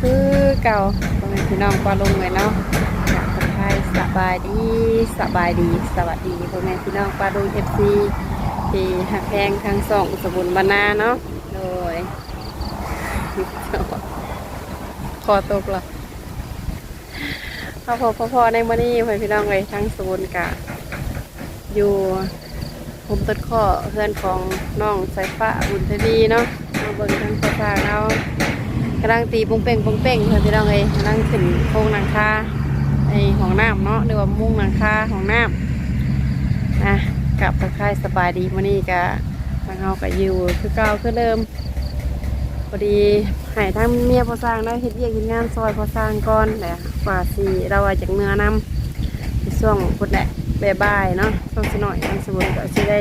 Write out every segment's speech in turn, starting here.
คือเก่าพ่อแม่พี่น้องปลาลงเลยเนาะอยากทักทายสบายดีสบายดีสวัสดีพ่อแม่พี่น้องปลาลงเอฟซีที่หักแพงทั้งสองสมุนบรรณาเนาะโดยคอตกละพอพ่อพอพ่อในมื้อนี้พ่อพี่น้องเลยทั้งสมุนกะ อยู่ผมต้นข้อเพื่อนของน้องสายฟ้าบุญทวีเนาะมาเบิ่งทางภาษาเรา กำลังตีปุ้งเป่งปุ้งเป่งเพื่อนพี่น้องเอ้ยกำลังขึ้นโค้งหลังคาไอของน้ำเนาะหรือว่ามุ้งหลังคาของน้ำนะกลับทักทายสบายดีมื้อนี้กะทางเฮาก็อยู่คือเก่าคือเดิมพอดีให้ทั้งเมียพอสร้างได้เฮ็ดเวียกเฮ็ดงานซอยพอสร้างก่อนแหละกว่าสิเราอาจจากเมื่อนำในช่วงพุธแหละบ่ายๆเนาะต้องสิหน่อยทางสมุนก็สิได้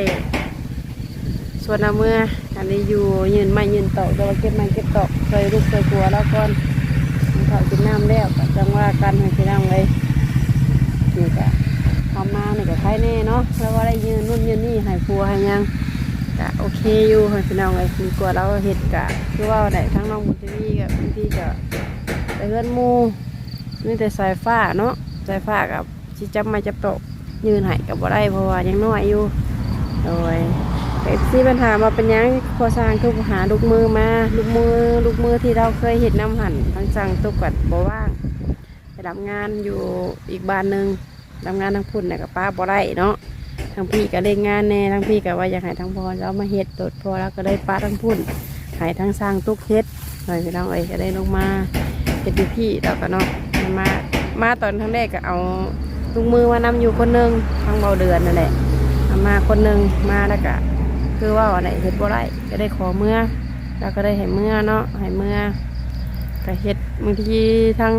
ส่วนเอาเมื่ออันนี้อยู่ยืนไม่ยืนตอกแต่ว่าเก็บไม้เก็บตอก เคยลูกเคยกลัวแล้วก่อนเขากินน้ำแล้วจังว่ากันให้พี่น้องเลยนี่ก็ทำมาเนี่ยก็ใครแน่เนาะแล้วว่าได้ยืนนู่นยืนนี่ให้ผัวให้หยังก็โอเคอยู่ให้พี่น้องเลยดีกว่าเราเห็ดกะคือว่าได้ทั้งน้องบุญทวีกับบางทีก็ไปเฮือนมูนี่แต่สายฟ้าเนาะสายฟ้ากับชิจับม้จับโตยืนใหายกับบ่ได้เพราะว่ายังน้อยอยู่โดย เอฟซีปัญหามาเป็นยังพอสร้างคือหาลูกมือมาลูกมือลูกมือที่เราเคยเห็นน้ำหันทั้งสั่งตุกกัดบ่ว่างไปรับงานอยู่อีกบ้านหนึ่งรับงานทั้งพุ่นเนี่ยกับป้าบ่ได้เนาะทั้งพี่ก็ได้งานแน่ทั้งพี่ก็ว่าอยากให้ทั้งพอเรามาเฮ็ดโดดพอแล้วก็ได้ป้าทั้งพุ่นให้ทั้งสร้างตุกเฮ็ดหน่อยพี่น้องเอ้ยก็ได้ลงมาเฮ็ดพี่แล้วก็เนาะมามาตอนทั้งแรกก็เอาลุงมือมานำอยู่คนหนึ่งทางเบาเดือนนั่นแหละมาคนหนึ่งมาแล้วก็ คือว่าอะไรเฮ็ดบ่ได้ก็ได้ขอเมื่อ แล้วก็ได้ให้เมื่อเนาะให้เมื่อก็เฮ็ดบางทีทาง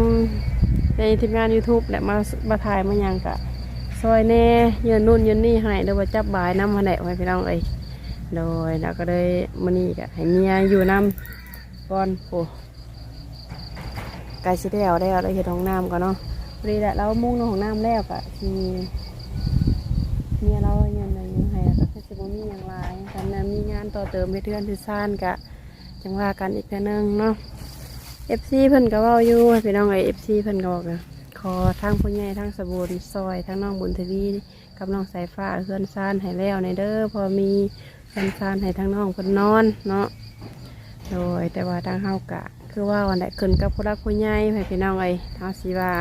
ในทีมงาน YouTube แหละมามาถ่ายมาหยังกะซอยแน่ยืนนู่นยืนนี่ให้หรือว่าจับบายน้ำมาแหละไว้พี่น้องเอ้ยโดยแล้วก็เลยมื้อนี้ก็ให้เมียอยู่น้ำก่อนโอ้ไกลสิได้เอาได้เอาได้เฮ็ดห้องน้ำก่อนเนาะพอดีแหละเรามุ่งในของน้ำแล้วกะทีเมียเรายังไงยังไงก็คือสิบมีอย่างไร งานต่อเติมไปเทือนที่ซ่านกะจังว่ากันอีกแค่นึงเนาะเอฟซีเพิ่นก็ว่าอยู่พี่น้องไอเอฟซีเพิ่นก็บอกอะขอทั้งผู้ใหญ่ทั้งสบูนซอยทั้งน้องบุญทวีกับน้องสายฟ้าเพื่อนซ่านให้แล้วในเด้อพอมีเพื่อนซ่านให้ทั้งน้องเพิ่นนอนเนาะโดยแต่ว่าทางเฮากะ คือว่าวันไหนขึ้นกับผู้รักผู้ใหญ่ให้พี่น้องไอ้เฮาสิว่า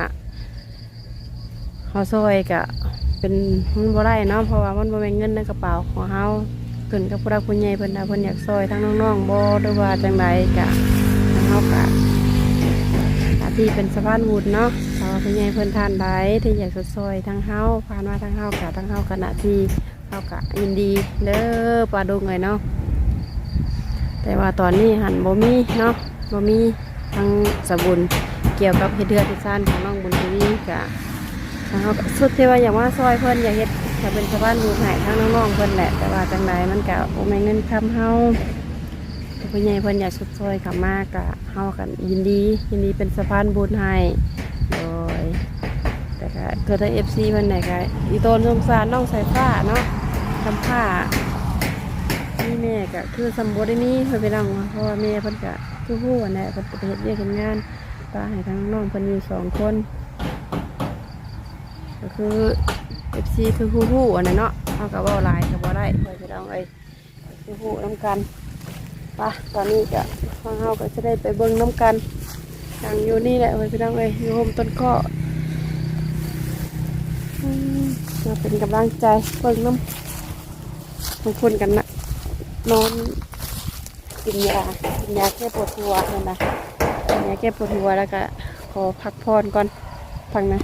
เขาซอยกะเป็นมันบ่ได้เนาะเพราะว่ามันบ่เป็นเงินในกระเป๋าของเฮา ขึ้นกับผู้รักผู้ใหญ่เพิ่นนะเพิ่นอยากซอยทั้งน้องๆบ่หรือว่าจังไดกะทางเฮากะหน้าที่เป็นสะพานบุญเนาะถ้าว่าผู้ใหญ่เพิ่นทานใดที่อยากซอยทั้งเฮาผ่านมาทั้งเฮากะทั้งเฮากะที่เฮากะยินดีเด้อปลาดุงเลยเนาะแต่ว่าตอนนี้หันบ่มีเนาะบ่มีทางสบุญเกี่ยวกับเฮ็ดเดือดที่ซ่านของน้องบุญทวีกะทางเขาก็สุดที่ว่าอยากว่าซอยเพิ่นอยากเฮ็ด จะเป็นชาวบ้านดูหายทั้งน้องๆเพิ่นแหละ แต่ว่าจังใดมันก็โอ้ไม่เงินคำเฮาผู้ใหญ่เพิ่นอยากสุดซอยกับมากกะเฮากันยินดียินดีเป็นสะพานบุญให้โดยแต่ก็เกิดถ้า FC เพิ่นไหนก็อีโตนสงสารน้องสายฟ้าเนาะทำผ้านี่แม่ก็คือสมบูรณ์ได้นี่เพิ่นไปนั่งเพราะว่าแม่เพิ่นก็คือผู้อันแหละเพิ่นไปเฮ็ดเวียกเฮ็ดงานตาให้ทั้งน้องเพิ่นอยู่สองคน ก็คือ เอฟซีคือผู้ผู้อันนั้นเนาะเอากับว่าลายกับว่าได้เพื่อจะเอาไอ้ผู้ผู้น้ำกันปะตอนนี้ก็ทางเฮาก็จะได้ไปเบิ่งน้ำกันทางอยู่นี่แหละเพื่อจะเอาไอ้อยู่โฮมต้นข้อมาเป็นกำลังใจเบิ่งน้ำบางคนกันนะนอนกินยากินยาแก้ปวดหัวนั่นนะกินยาแก้ปวดหัวแล้วก็ขอพักผ่อนก่อนพักนะ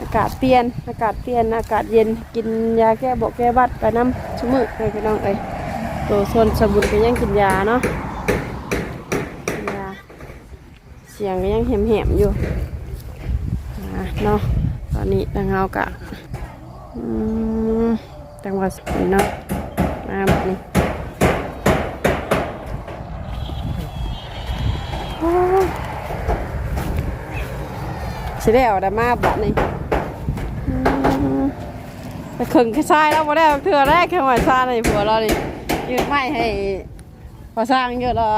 อากาศเปลี่ยน อากาศเปลี่ยน อากาศเย็น กินยาแก้บอกแก้บัดไปน้ำชุ่มือเลยพี่น้องเอ้ยตัวส่วนสมุนก็ยังกินยาเนาะกินยาเสียงก็ยังแหมๆอยู่อะเนาะ ตอนนี้ทางเฮากะจังหวัดสุรินทร์เนาะมาแบบนี้โอ้สิได้เอาดามาแบัดนี้ เข่งทรายแล้วมาได้เธอแรกแค่หอยทรายในผัวเราดิยืดไม้ให้พอสร้างเยอะรอ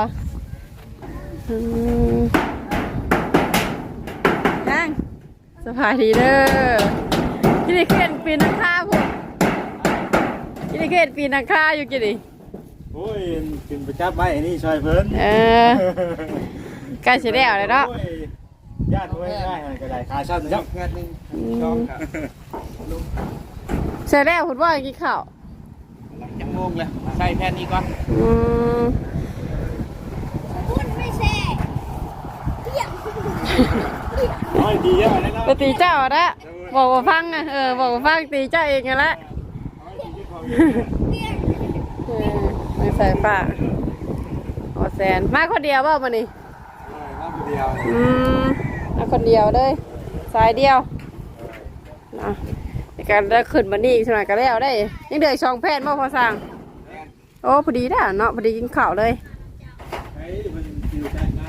นั่งสบายดีเด้อกินดิเกนปีนังฆ่าพวกกินดิเกนปีนังฆ่าอยู่กินดิโอ้ยกินไปจับไม้นี่ชอยเพิ่นเออใกล้เสียแล้วเลยเนาะญาติไว้ได้ก็ได้ขาสั้นจับงานนึงช่องครับ ใช่แล้วคุณว่ากินข้าวหลังจากโมงเลยใส่แผ่นนี้ก่อนอืมโอ้ยดีเยอะเลยเนาะไปตีเจ้าละบอกว่าฟังอะเออบอกว่าฟังตีเจ้าเองไงละเออไม่ใส่ฝากโอแซนมาคนเดียวเปล่ามานี่น้ำเดียวอืมมาคนเดียวเลยสายเดียวนะใน การได้ขึ้นมานี่อีกสักหน่อยก็แล้วได้ ยังเดือดช่องแพทย์บ่พอสั่งโอ้พอดีนะเนาะพอดีกินข้าวเลยไอ้วได้นะ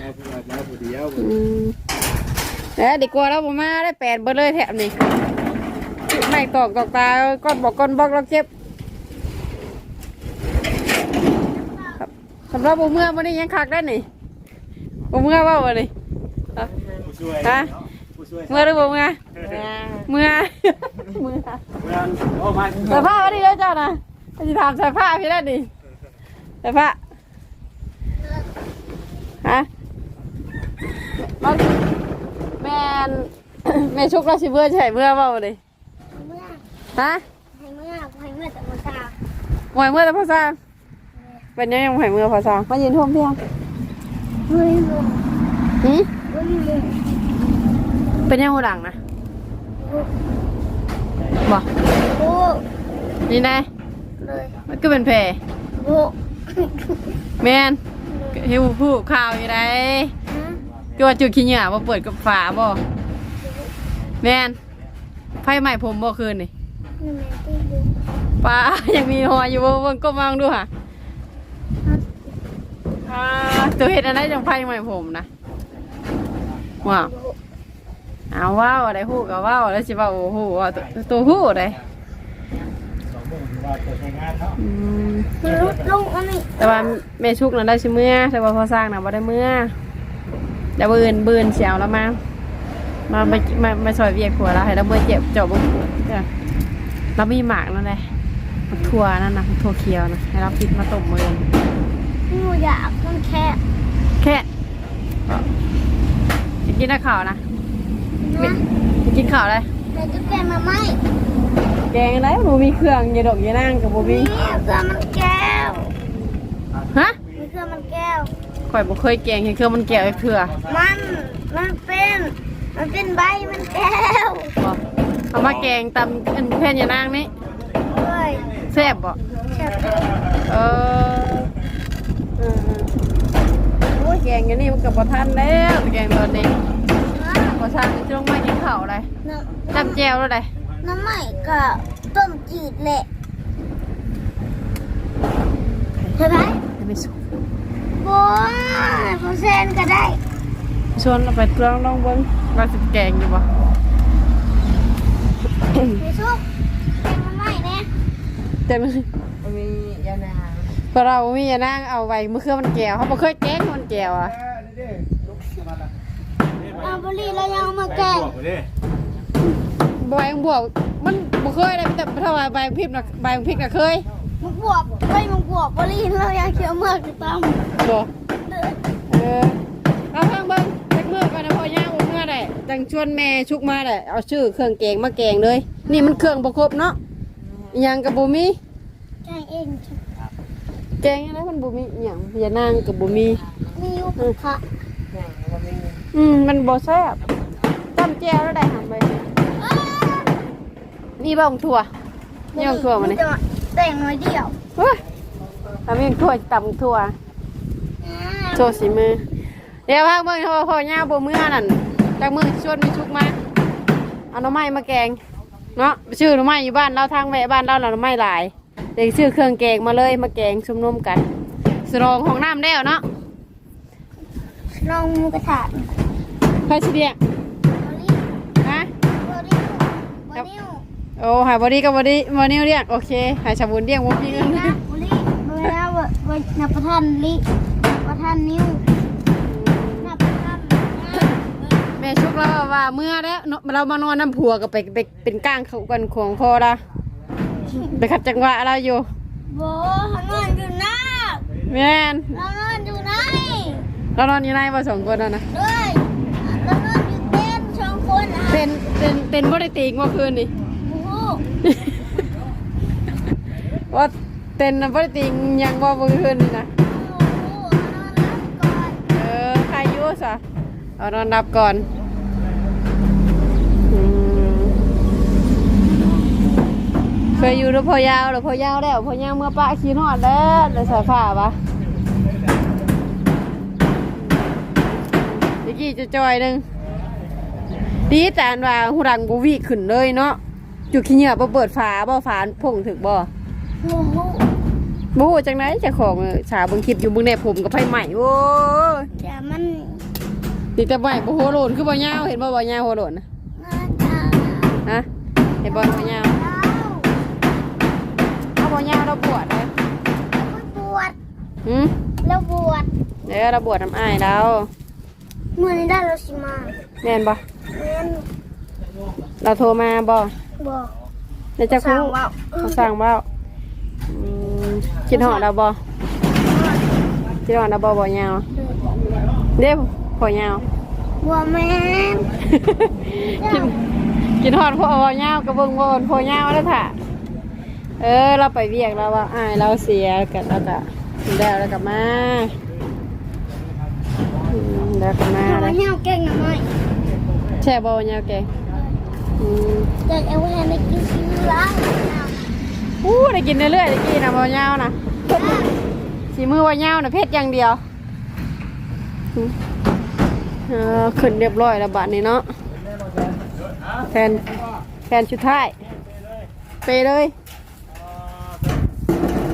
มาพูดมาพูดเดียวแล้วเราบ่มาได้แปดเบอร์เลยแถมนี่ไม่ตอกตอกตาก้อนบอกก้อนบอกเราเจ็บสำหรับบ่เมื่อวันนี้ยังคักได้นี่บ่เมื่อว่าวันนี้ ช่วยฮะ ผู้ช่วยเมื่อหรือบ่เมื่อเมื่อเมื่อเมื่อโอ้มาใส่ผ้าวันนี้แล้วเจ้านะจะถามใส่ผ้าพี่ได้ดิใส่ผ้าฮะมาแม่น แม่ชุกราชิเบื่อใช่เบื่อเปล่าเลยเมื่อฮะให้เมื่อให้เมื่อแต่มาตาหวยเมื่อแต่พอสร้างเป็นยังยังหวยเมื่อพอสร้างมายืนท่วมเพียงเฮ้ยลุงหืม เฮ้ยลุง เป็นยังหัวหลังนะบอกโอ้นี่ไงเลยมันก็เป็นแผลโอ้แมนหิวผู้ข่าวอยู่ไหนฮะก็ว่าจุดขี้เหงื่อมาเปิดกับฝาบ่แมนไฟใหม่ผมบ่คืนนี่นี่แม่ที่ดูป้ายังมีหออยู่บ่เบิ่งก็มองดูค่ะอ่าตัวเห็ดอะไรจังไฟใหม่ผมนะว้าว เอาว้าวอะไรฮู้กับว้าวแล้วสิว่าโอ้โหว่าตัวตัวฮู้ได้สองโมงถือว่าเปิดใช้งานเนาะอืมมันรุดลงอันนี้แต่ว่าแม่ชุกน่ะได้สิเมื่อแต่ว่าพอสร้างน่ะบ่ได้เมื่อเดี๋ยวบืนบืนเสียวแล้วมามามามามาซอยเวียกขัวแล้วให้เราเมื่อเจ็บเจาะบุกจ้ะเรามีหมากนั่นแหละมักถั่วนั่นนะมักถั่วเขียวนะให้เราปิดมาต้มมือหนูอยากมันแค่แค่จะกินข้าวนะ นะจะกินข้าวอะไรแต่จะแกมาไหมแกงอะไรหนูมีเครื่องอยาดอกอยานั่งกับบูมีนี่เครื่องมันแก้วฮะนี่เครื่องมันแก้ว ข่อยบ่เคยแกงเห็นเครื่องมันแก้วไอ้เถื่อมัน มันเป็น มันเป็นใบมันแก้วบ่เอามาแกงตำอันแผ่นอยานั่งนี่เฮ้ยแซ่บบ่แซ่บเออเออโอ้ยแกงอย่างนี้มันกับประทันแล้วแกงตอนนี้ นะจะต้องมากินข้าวอะไรน้ำจำแจวแล้วไดน้ำใหม่กับต้มจืดแหละใช่ไหมจะไปสโอ้ยพอเซนก็ได้ชวนเราไปลองลองเบิ้งว่าสิแกงอยู่บ่ไปซุกเป็นมันใหม่เนี่ยเต็มมียานาพอเรามียานั่งเอาไว้เมื่อคืนมันแก้วเขาบ่เคยแกงมันแก้วอะ เอาบรีแล้วยังเอามาแกงบอกไปดิใบของบวกมันบ่เคยได้แต่ถ้าว่าใบของพริกน่ะใบของพริกน่ะเคยมึงบวบเฮ้ยมึงบวบบรีแล้วยังเคี้ยวเมือกอยู่ตามบ่เออเอาข้างเบิ้งจักมือก่อนนะพ่อย่างบ่เมื่อได้จังชวนแม่ชุกมาได้เอาชื่อเครื่องแกงมาแกงเลย นี่มันเครื่องบ่ครบเนาะอิหยังก็บ่มีแกงเองแกงอะไรมันบ่มีอิหยังอย่านางก็บ่มีมีอยู่ค่ะ อืมมันบ่แซ่บจำแจ่วแล้วได้หันไปนี่บ่ของถั่วนี่ของถั่วมานี่แต่งน้อยเดียวเฮ้ยทำเป็นถั่วตำถั่วโชว์สีมือ เดี๋ยวพาเบิ่งพ่อพ่อย่าบ่มื้อนั่นจากมือชวนมีชุกมาเอาหน่อไม้มาแกงเนาะชื่อหน่อไม้อยู่บ้านเราทางแม่บ้านเราน่ะหน่อไม้หลายเด็กชื่อเครื่องแกงมาเลยมาแกงชุมนุมกันสรองของน้ำแล้วเนาะลองมูกระถาง ใครสิเดียงบรีฮะบรีบรีโอ้หายบอดี้กับบอดี้บอดี้เรียกโอเคหายชาบุนเรียกวงพี่เงินนะบรีบรีแล้วบรีนับประทานลิประทานนิ้วอม่ชุกแล้วว่าเมื่อแล้วเนอะเรามานอนน้ำผัวก็ไปไปเป็นก้างเขากันของคอละไปขัดจังหวะเราอยู่โบเขานอนอยู่หน้าแม่นเรานอนอยู่ไหนเรานอนอยู่ในว่าสองคนแล้วนะเลย เป็นเป็นเป็นบริติกเมื่อคืนนี่โอ้โหว่าเต้นบริติกยังว่าเมื่อคืนนี่นะโอ้โหนอนรับก่อนเออใครอยุ่สะเอานอนนับก่อนอืมเคยอยู่หรือพอยาวหรือพอยาวแล้วพอยาวเมื่อปะขี้นอดแล้วในสายฟ้าปะเมื่อกี้จะจอยหนึ่ง ดีแต่อันว่าหูดังบูวีขึ้นเลยเนาะจุดขี้เหงื่อบ่เปิดฝาบ่ฝาผงถึกบ่โอ้โหบ่ฮู้จังไดเจ้าของเออสาวเบิ่งคลิปอยู่เบิ่งแน่ผมกับไผใหม่โอ้ยแต่มันติดแต่ใหม่บ่หัวโลนคือบ่ยาวเห็นบ่บ่ยาวหัวโลนนะน่าจะฮะเห็นบ่บ่ยาวเราเอาบ่ยาวเราบวชเลยเราบวชหืมเราบวชเดี๋ยวเราบวชน้ำอ้ายแล้ว เมื่อนี้ได้เราสิมาแม่นบ่เรียนเราโทรมาบ่บอกเดี๋ยวจะสั่คุงว่าเขาสั่งบ่อืมคิดฮอดเราบ่คิดฮอดเราบ่บ่ยาวเด้พอยาวบัวแม่นกินกินฮอดพอเงาวกระเบื้องบนพอเงาวแล้วถ่ะเออ เราไปเวียกแล้วว่าอ้ายเราเสียกันแล้วก็แล้วแล้วก็มาอืม แล้วก็มาเราแล้วเหี่ยวเก่งหน่อยแช่บอเงาวแกอืมเด็กเอาแฮไม่กินชิ้นละอู้ได้กินเรื่อยๆได้กินนะบอเงาวนะสีมือบ่เงาวนะเพชรอย่างเดียวอืมเออขึ้นเรียบร้อยแล้วบัดนี้เนาะแฟนแฟนชุดท้ายไปเลย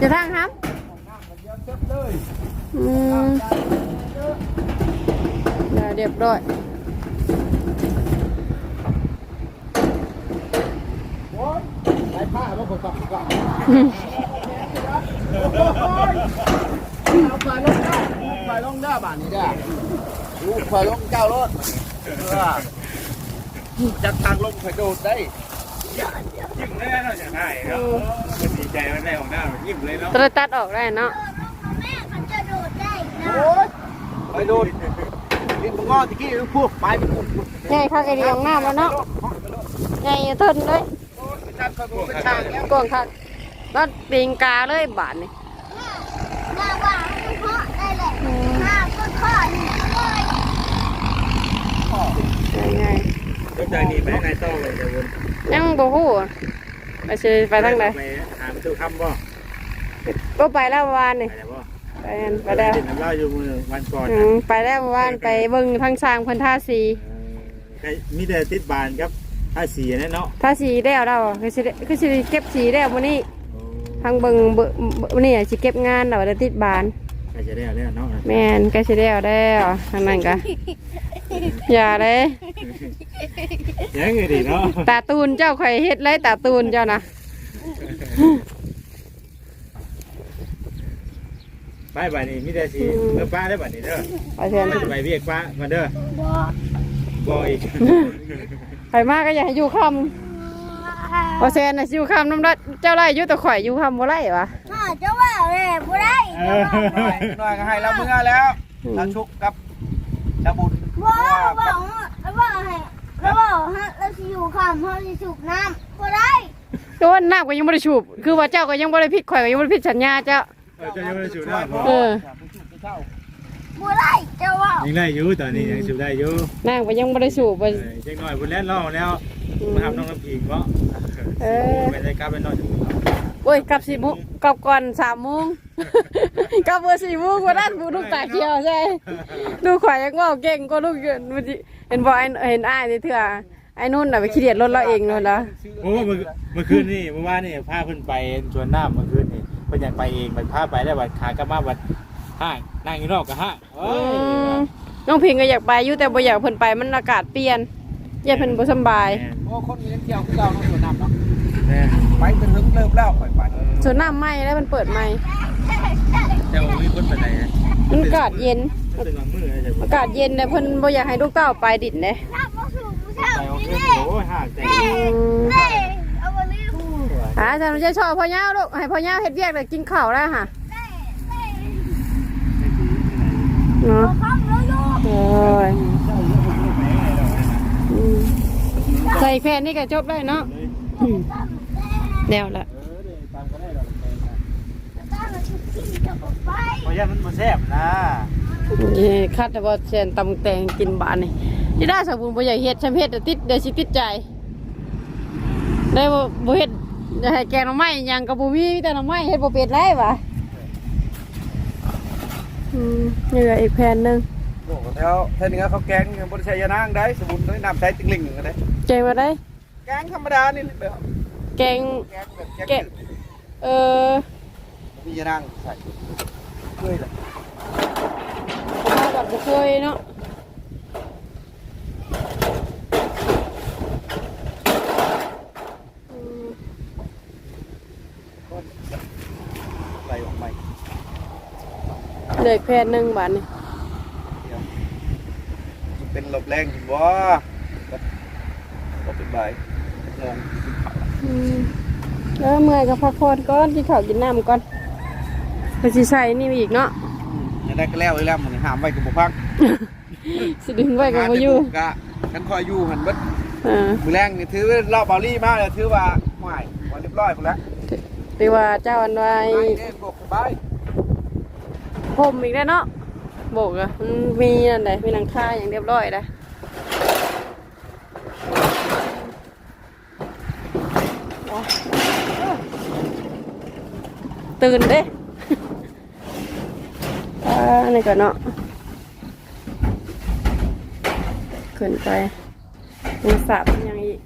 จะทางครับอืมได้เรียบร้อยไปผ้าแล้วคนตับกลับเอาไปลงได้ไปลงได้บ้านนี้ได้ลูกไปลงเจ้ารถเออจัดทางลงไปโดดได้ยิ้มเลยเนาะอย่างไรครับมันดีใจมันได้ของหน้ามันยิ้มเลยเนาะตะตัดออกได้เนาะแม่เขาจะโดดได้นะโอ้ยไปโดด รีบางอตะกี้พวกไปไปปุ๊บใหญ่ข้าไอเดียของน้ำแล้วเนาะใหญ่ทนเลยจัดไปปุ๊บไปช่างแล้วกวงคักแล้วปิงกาเลยบาทนี่หน้าว่ามันเพาะได้แหละหน้าก็ข้อนี่เลยง่ใจนี้ไปไหนต่อเลยเดี๋ยววนยังบ่ฮู้ไปสิไปทางไหนไปหาประตูคำบ่ก็ไปแล้ววานนี่ ไปแล้วบ่ไปนั่นไปแล้วเห็นน้ำเล่าอยู่มือวันก่อนอืมไปแล้วเมื่อวานไปเบิ่งทางช้างเพันท่าสีมีแต่ติดบานครับถ้าสีนั่นเนาะท่าสีแล้วเราคือสิได้คือสิเก็บสีแล้วมื้อนี้ทางเบิ่งเบิ่งมื้อนี้สิเก็บงานแล้วได้ติดบาน ใครจะได้แล้วเนาะแม่นใกล้สิได้เอาแล้วทางนั้นก็ อย่าเลย ยังไงดีเนาะตาตูนเจ้าข่อยเฮ็ดเลยตาตูนเจ้านะ ไปบ้านนี้มีแต่สีเมื่อป้าได้บ้านนี้เด้อไปเชิญไปเวียกป้ามาเด้อบอกบ่อีกไปมากก็อย่าให้อยู่คำพอเซนน่ะอยู่คำน้ำรัดเจ้าไร่อยู่แต่ข่อยอยู่คำบ่ไร่วะน่าจะว่าเลยผู้ได้เออหน่อยก็ให้เราเมื่อแล้วเราชุกกับชาบุญบอกบอกแล้วบอกให้แล้วบอกฮะเราจะอยู่คำเราจะสูบน้ำผู้ได้ก็ว่าน้ำก็ยังบ่ได้ชูบคือว่าเจ้าก็ยังบ่ได้ผิดข่อยก็ยังบ่ได้ผิดสัญญาเจ้าเออ จะยังไม่ได้สูบได้บ่เออผู้ได้จะว่ายังได้อยู่ตอนนี้ยังสูบได้อยู่น้ำก็ยังบ่ได้สูบบ่เออเจ๊งหน่อยบุญแล่นล่อแล้วมาทำน้องน้ำผิงเนาะเออเป็นรายการเป็นน้อยโอ้ยกลับ4โมงกลับก่อน3โมงกลับเบอร์4โมงบ่ได้ผู้ลูกตาเขียวใช่ลูกข่อยยังเว้าเก่งกว่าลูกอยู่เห็นบ่ไอ้เห็นอ้ายนี่เถื่อไอ้นุ่นน่ะไปขี้เดียดรถเราเองนู่นล่ะโอ้เมื่อเมื่อคืนนี่เมื่อวานนี่พาเพิ่นไปชวนน้ำเมื่อคืนนี่ เพิ่นอยากไปเองมันพาไปแล้วบัดขากลับมาบัดห้างนั่งอยู่นอกก็ห้างเอ้อืยมน้องพิงก็อยากไปอยู่แต่บ่อยากเพิ่นไปมันอากาศเปลี่ยนอย่าเพิ่นบ่สำบายโอ้คนมีเที่ยวคือเราต้องสวนน้ำเนาะแม่ไปจนถึงเริ่มแล้วค่อยไปส่วนน้ำไหม้แล้วมันเปิดไหม้แต่ว่ามีคนไปไหนนะมันากาศเย็นมันเป็นบางมื้อนะจ๊ะอากาศเย็นเลยเพิ่นบ่อยากให้ลูกเต้าไปดินเลยน้ำมาสูงเช้าไปเอานี่เครื่องเน่โอ้ยห่างแต่เอ่าอาจารย์จะชอบพ่อย่าลูกให้พ่อย่าเฮ็ดเวียกเลยกินข้าวแล้วค่ะเน่เน่เนาะเอาข้ามแล้วลูกโอ้ยอืมใส่แผ่นนี่ก็จบได้เนาะอืมแนวละตั้งแต่ชุดที่จะออกไปเพราะยันมันมาแซ่บนะนี่คัดแต่ว่าเชนตำแตงกินบานนี่ที่ได้สมบูรณ์บ่อยากเฮ็ดชำเฮ็ดแต่ติดเดี๋ยวสิติดใจ ได้บ่บ่เฮ็ด จะให้แกงหน่อไม้หยังก็บ่มีมีแต่หน่อไม้เฮ็ดบ่เป็ดได้วะอืมนี่ก็อีกแผ่นหนึงโอ้แล้วแท่นี้เขาแกงบริษัทยานางได้สมุนด้วยน้ำใช้ติงลิงกันได้แกงมาได้ แกงธรรมดานี่แบบแกง แกงแบบแกงเอ่อมียานางใส่เฮ้ยเลยมาแบบบ่เคยเนาะอืม ใส่ออกใหม่ เห ลืออีกแผ่นหนึงบาดนี่เป็นหลบแรงอยู่บ่ก็เป็นใบงงอืมแล้วเมื่อยก็พักผ่อนก่อนกินข้าวกินน้ำก่อนไปสิใส่นี่อีกเนาะจะได้ก็แล้วเลยแล้วมันห้ามไว้กับบุพักสิดึงไว้ก็บ่อยู่กะกันคอยอยู่หันเบิดอ่ามือแรงนี่ถือรอบเบาลี่มากเลยถือว่าหม่วันเรียบร้อยหมดแล้วไปว่าเจ้าอันไว้ มอีกแล้วเนาะโบกอะมันมีอันใดมีหลังคาอย่างเรียบร้อยนะตื่นเด้อ่าอันนี้ก่อนเนาะขึ้นไปยังสับยังอีก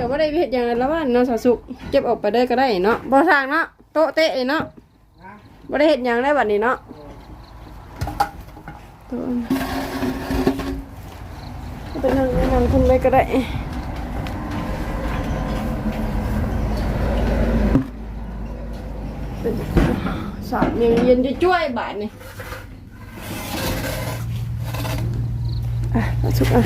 เดี๋ยวว่าได้เห็ดอย่างไรแล้วว่าเนาะสาวสุกเก็บออกไปได้ก็ได้เนาะบ่ทางเนาะโต๊ะเตะเนาะบ่ได้เห็ดอย่างได้บัดนี้เนาะต๊ะเอาไปนั่งนั่งคุณไว้ก็ได้สอบยังเย็นจะช่วยบาทนี่อะมาชุบอะ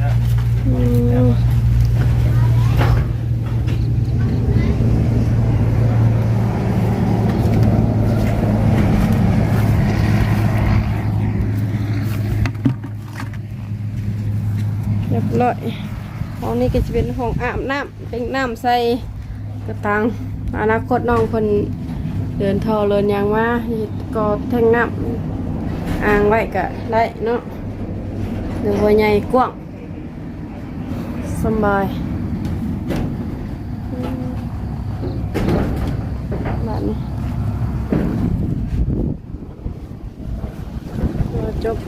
อืม เรียบร้อยห้องนี้ก็จะเป็นห้องอาบน้ำเป็นน้ำใส่กระตังอนาคตน้องคนเดินทอเลินยางว่าก็แท่งน้ำอ่างไว้ก็ได้เนาะหรือว่าใหญ่กว้าง สบายอืมบ้านนี้ก็จบ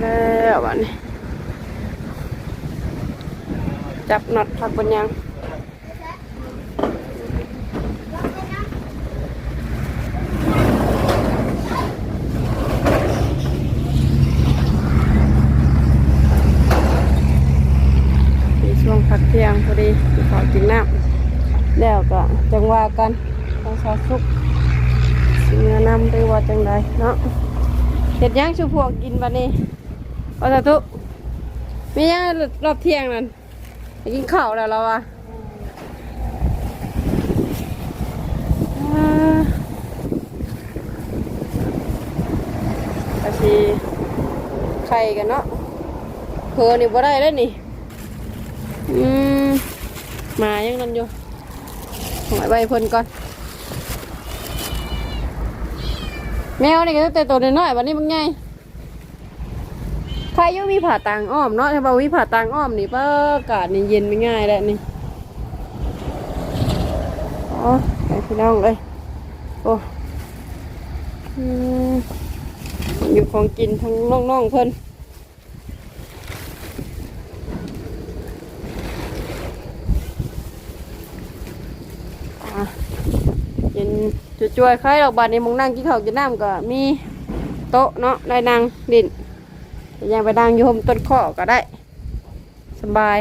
แล้วบ้านี้จับน็อตพักบนยางในช่วงพักเที่ยงพอดีสิขอกินน้ำแล้วก็ กันต้องสอสุกสิเนื้อนำหรือว่าจังใดเนาะเห็ดย่างชูพวกกินบันนี้ว่าแต่ทุมีหยังรอบเที่ยงนั่นไปกินข้าวแล้วเราอะอาก็สิไข่กันเนาะเพอนี่บ่ได้แล้วนี่ อืม มายังนั่นอยู่ หอยใบเพิ่นก่อน แมวนี่ก็ตั้งแต่ตัวน้อยๆวันนี้มึงไงใครยังมีผ่าตังอ้อมเนาะถ้าบ่มีผ่าตังอ้อมนี่ป้อากาศนี่เย็นไม่ง่ายแล้วนี่อ๋อไปพี่น้องเลยโอ้อืมอยู่ของกินทั้งน้องๆเพิ่น เย็นจะช่วยๆใครดอกบาดในมงนั่งกินข้าวกินน้ำก็มีโต๊ะเนาะได้นางดินยังไปนางอยู่ห่มต้นข้อก็ได้สบาย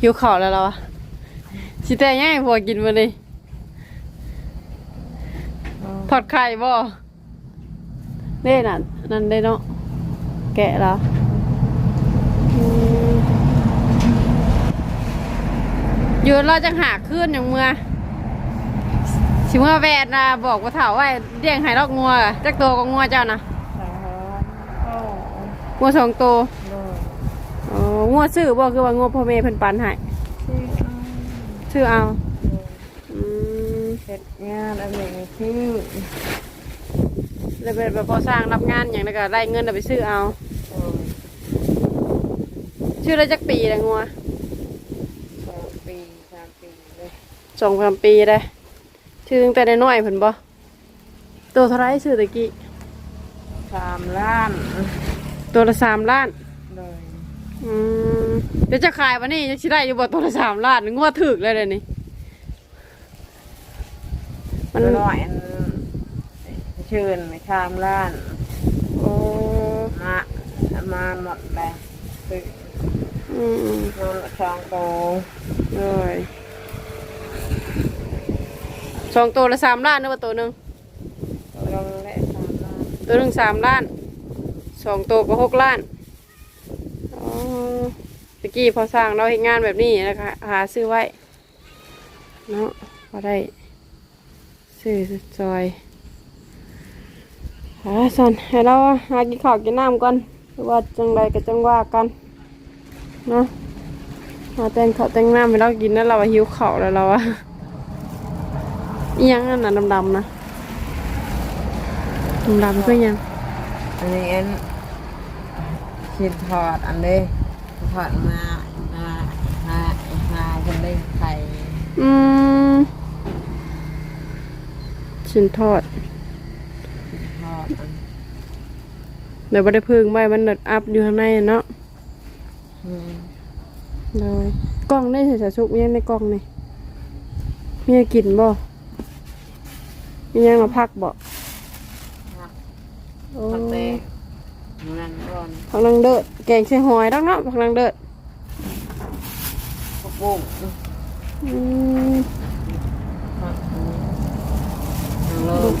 หิวข้าวแล้วเหรอวะสิแต่ยังไงพอกินมาเลยทอดไข่บ่เด้น่ะนั่นได้เนาะแกะแล้วอืม อยู่เราจังหาขึ้นอย่างเมื่อชิเมื่อแวดนะบอกว่าเถาว่าเลี้ยงไห้ลอกงัวจักตัวก็งัวเจ้านะงัวสองตัวอ๋องัวซื้อบ่คือว่างัวพ่อแม่เพิ่นปันให้ซื้อเอาอืมเฮ็ดงานอันนี้คือแล้วเป็นแบบพอสร้างรับงานอย่างนั้นก็ได้เงินเอาไปซื้อเอาโอ้ยชื่อได้จักปีแล้วงัว สองปีสามปีเลย สองสามปีได้ชื่อตั้งแต่น้อยๆเพิ่นบ่ตัวเท่าไรชื่อตะกี้สามล้านตัวละสามล้านเลยอืมเดี๋ยวจะขายวันนี้จะชิได้อยู่บ่ตัวละสามล้านงัวถึกเลยเดี๋ยวนี้มันน้อยอันเชิญไม่สามล้านโอ้มามาหมดเลยคืออืมนอนสองโตเลย สองตัวละสามล้านนึกว่าตัวหนึ่งลงได้สามล้านตัวหนึ่งสามล้านสองตัวก็หกล้านอ๋อตะกี้พอสร้างเราเห็นงานแบบนี้นะคะ หาซื้อไว้เนาะพอได้ซื้อซอยหาสันให้เราหากินข้าวกินน้ำก่อนหรือว่าจังไรก็จังว่ากันเนาะหาแต่งข้าวแต่งน้ำให้เรากินแล้วเราหิวข้าวแล้วเราอะ ยังนั่นน่ะดำๆนะดำๆก็ยังอันนี้อันคิดถอดอันนี้ถอดมามามามาคนได้ไข่อืมชิ้นทอดถอดอันเดี๋ยวไม่ได้พึ่งไว้มันเนดอัพอยู่ข้างในเนาะอืมเลยกล้องได้ใส่สาชุกมียังในกล้องนี่มีอะไรกินบ่ มียังมาพักบ่ครับโอ้พักเตะนั่นก่อนผักนางเดิดแกงใส่หอยต้องเนาะผักนางเดิดพวกบุ้งอืมพักอันนี้นั่งลง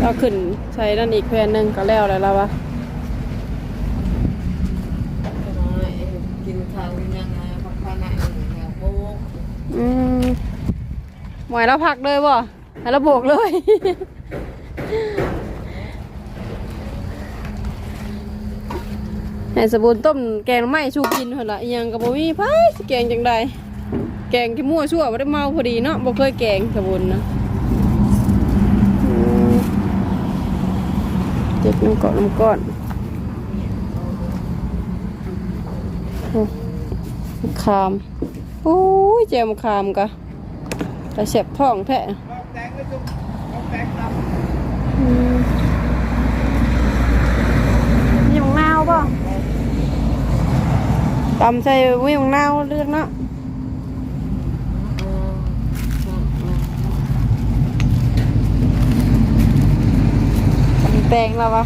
เราขึ้นใช้ด้านอีกแผ่นหนึ่งก็แล้วแล้วล่ะวะ น้อยกินข้าวยังไงพักผ่อนไหนแถวบุ้ง อืมหมวยเราพักเลยบ่ให้เราโบกเลย ให้สบูนต้มแกงไม่ชูกินเหรอละยังกับบ่มีไผสิแกงจังใดแกงที่มั่วชั่วบ่ได้เมาพอดีเนาะบ่เคยแกงสบูนนะเจ็บน้ำก้อนน้ำก้อนโอ้าม โอ้ยเจมมะขามกะแต่เสียบท้องแท้อืมมีมังนาวป่ะตำใส่วิมังนาวเลือกเนาะตำแตงแล้ววะ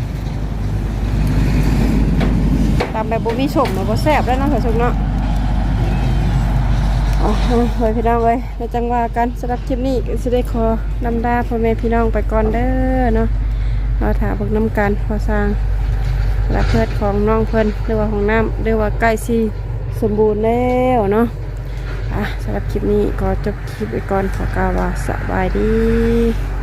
ตำแบบบุมีสมแบบบ่แซ่บแล้วเนาะสาวสุกเนาะ อ๋อเฮ้ยพี่น้องเว้ยในจังหวะกันสำหรับคลิปนี้ก็สิได้ขอนำดาพ่อแม่พี่น้องไปก่อนเด้อเนาะเราถามพวกน้ำกันพอสร้างและเพื่อนของน้องเพิ่นหรือว่าของน้ำหรือว่าใกล้ซีสมบูรณ์แล้วเนาะอะสำหรับคลิปนี้ก็จบคลิปไปก่อนขอกล่าวว่าสบายดี